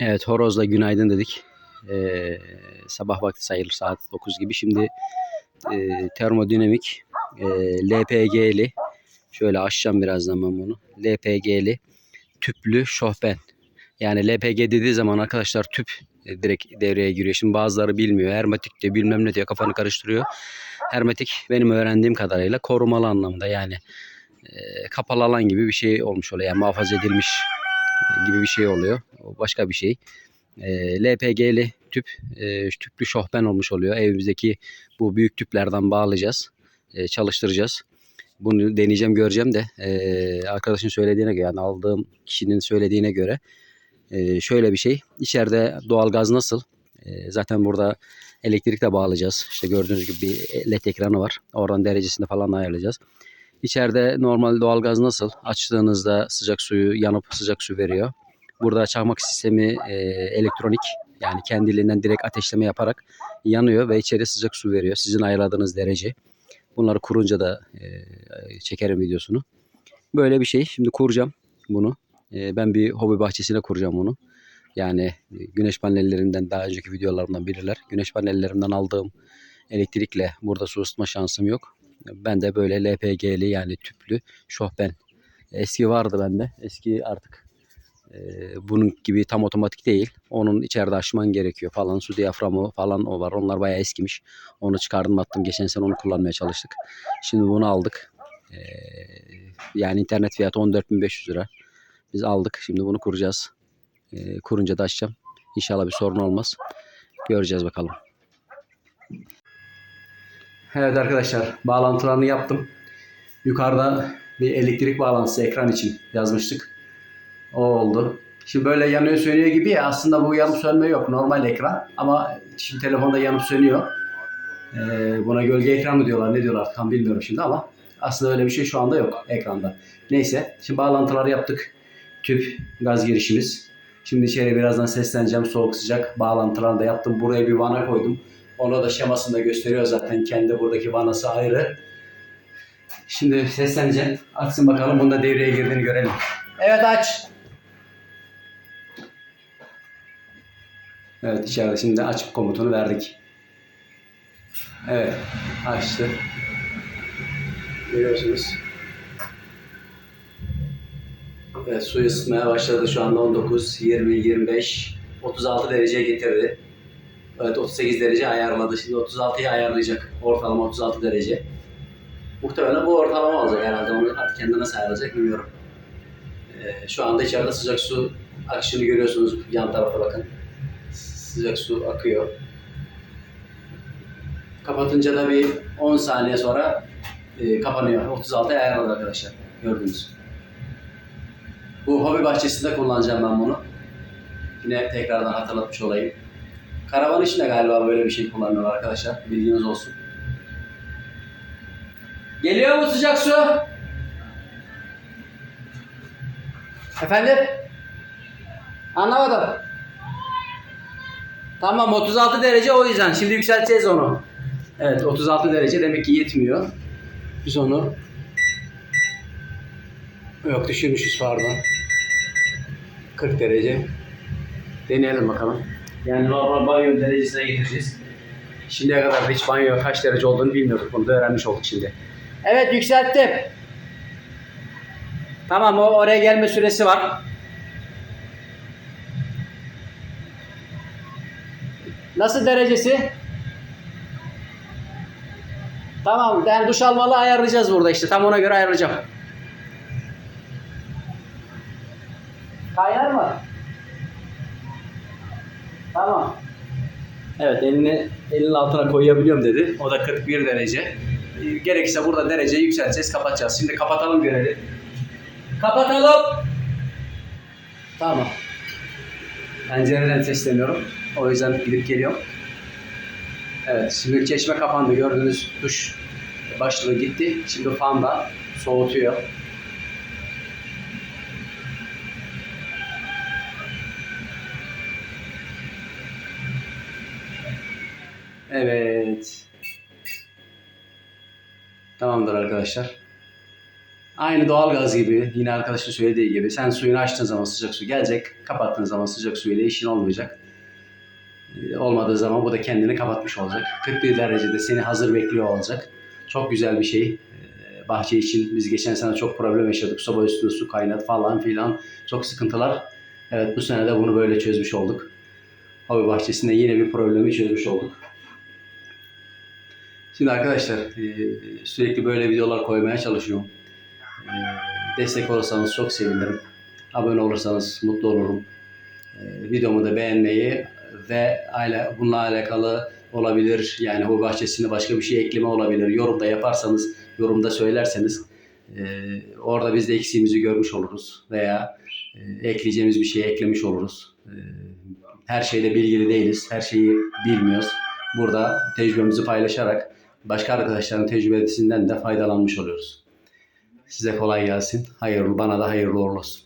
Evet horozla günaydın dedik. Ee, sabah vakti sayılır saat 9 gibi. Şimdi e, termodinamik e, LPG'li şöyle açacağım birazdan ben bunu. LPG'li tüplü şofben. Yani LPG dediği zaman arkadaşlar tüp e, direkt devreye giriyor. Şimdi bazıları bilmiyor. Hermetik diyor bilmem ne diyor kafanı karıştırıyor. Hermetik benim öğrendiğim kadarıyla korumalı anlamda yani e, kapalı alan gibi bir şey olmuş oluyor. Yani muhafaza edilmiş gibi bir şey oluyor. O başka bir şey. E, LPG'li tüp, e, tüplü şofben olmuş oluyor. Evimizdeki bu büyük tüplerden bağlayacağız. e, çalıştıracağız. Bunu deneyeceğim, göreceğim de e, arkadaşın söylediğine göre yani aldığım kişinin söylediğine göre e, şöyle bir şey. İçeride doğalgaz nasıl? E, zaten burada elektrik de bağlayacağız. İşte gördüğünüz gibi bir led ekranı var. Oradan derecesini falan ayarlayacağız. İçeride normal doğalgaz nasıl? Açtığınızda sıcak suyu yanıp sıcak su veriyor. Burada çakmak sistemi e, elektronik yani kendiliğinden direkt ateşleme yaparak yanıyor ve içeri sıcak su veriyor. Sizin ayarladığınız derece. Bunları kurunca da e, çekerim videosunu. Böyle bir şey. Şimdi kuracağım bunu. E, ben bir hobi bahçesine kuracağım bunu. Yani e, güneş panellerinden daha önceki videolarımdan bilirler. Güneş panellerinden aldığım elektrikle burada su ısıtma şansım yok. Ben de böyle LPG'li yani tüplü şofben. Eski vardı bende. Eski artık e, bunun gibi tam otomatik değil. Onun içeride açman gerekiyor falan. Su diyaframı falan o var. Onlar bayağı eskimiş. Onu çıkardım attım. Geçen sene onu kullanmaya çalıştık. Şimdi bunu aldık. E, yani internet fiyatı 14.500 lira. Biz aldık. Şimdi bunu kuracağız. E, kurunca da açacağım. İnşallah bir sorun olmaz. Göreceğiz bakalım. Evet arkadaşlar bağlantılarını yaptım. Yukarıda bir elektrik bağlantısı ekran için yazmıştık. O oldu. Şimdi böyle yanıyor sönüyor gibi ya aslında bu yanıp sönme yok. Normal ekran ama şimdi telefonda yanıp sönüyor. Ee, buna gölge ekran mı diyorlar ne diyorlar tam bilmiyorum şimdi ama aslında öyle bir şey şu anda yok ekranda. Neyse şimdi bağlantıları yaptık. Tüp gaz girişimiz. Şimdi içeri birazdan sesleneceğim soğuk sıcak bağlantılarını da yaptım. Buraya bir vana koydum. Onu da şemasında gösteriyor zaten. Kendi buradaki vanası ayrı. Şimdi sesleneceğim. Açsın bakalım. Bunda devreye girdiğini görelim. Evet aç. Evet içeride şimdi aç komutunu verdik. Evet açtı. Görüyorsunuz. Evet su ısıtmaya başladı şu anda 19, 20, 25, 36 dereceye getirdi. Evet 38 derece ayarladı. Şimdi 36'yı ayarlayacak. Ortalama 36 derece. Muhtemelen bu ortalama olacak herhalde. Onu artık kendi nasıl ayarlayacak bilmiyorum. Ee, şu anda içeride sıcak su akışını görüyorsunuz. Yan tarafa bakın. Sıcak su akıyor. Kapatınca da bir 10 saniye sonra e, kapanıyor. 36'ya ayarladı arkadaşlar. Gördünüz. Bu hobi bahçesinde kullanacağım ben bunu. Yine tekrardan hatırlatmış olayım. Karavan için de galiba böyle bir şey kullanıyorlar arkadaşlar. Bilginiz olsun. Geliyor mu sıcak su? Efendim? Anlamadım. Tamam 36 derece o yüzden. Şimdi yükselteceğiz onu. Evet 36 derece demek ki yetmiyor. Biz onu Yok düşürmüşüz pardon. 40 derece. Deneyelim bakalım. Yani normal banyo derecesine getireceğiz. Şimdiye kadar da hiç banyo kaç derece olduğunu bilmiyorduk. Bunu da öğrenmiş olduk şimdi. Evet yükselttim. Tamam o oraya gelme süresi var. Nasıl derecesi? Tamam ben duş almalı ayarlayacağız burada işte. Tam ona göre ayarlayacağım. Kaynar mı? Tamam. Evet elini elinin altına koyabiliyorum dedi. O da 41 derece. Ee, Gerekirse burada dereceyi yükselteceğiz, kapatacağız. Şimdi kapatalım görelim. Kapatalım. Tamam. Pencereden sesleniyorum. O yüzden gidip geliyorum. Evet, şimdi çeşme kapandı. Gördüğünüz duş başlığı gitti. Şimdi fan da soğutuyor. Evet. Tamamdır arkadaşlar. Aynı doğalgaz gibi yine arkadaşın söylediği gibi sen suyunu açtığın zaman sıcak su gelecek. Kapattığın zaman sıcak suyla işin olmayacak. Ee, Olmadığı zaman bu da kendini kapatmış olacak. 41 derecede seni hazır bekliyor olacak. Çok güzel bir şey. Ee, Bahçe için biz geçen sene çok problem yaşadık. Soba üstü su kaynat falan filan. Çok sıkıntılar. Evet bu sene de bunu böyle çözmüş olduk. Hobi bahçesinde yine bir problemi çözmüş olduk. Şimdi arkadaşlar e, sürekli böyle videolar koymaya çalışıyorum. E, Destek olursanız çok sevinirim. Abone olursanız mutlu olurum. E, Videomu da beğenmeyi ve bununla alakalı olabilir yani hobi bahçesinde başka bir şey ekleme olabilir. Yorumda yaparsanız, yorumda söylerseniz orada biz de eksiğimizi görmüş oluruz veya ekleyeceğimiz bir şey eklemiş oluruz. Her şeyle bilgili değiliz, her şeyi bilmiyoruz. Burada tecrübemizi paylaşarak başka arkadaşların tecrübesinden de faydalanmış oluyoruz. Size kolay gelsin. Hayırlı, bana da hayırlı uğurlu olsun.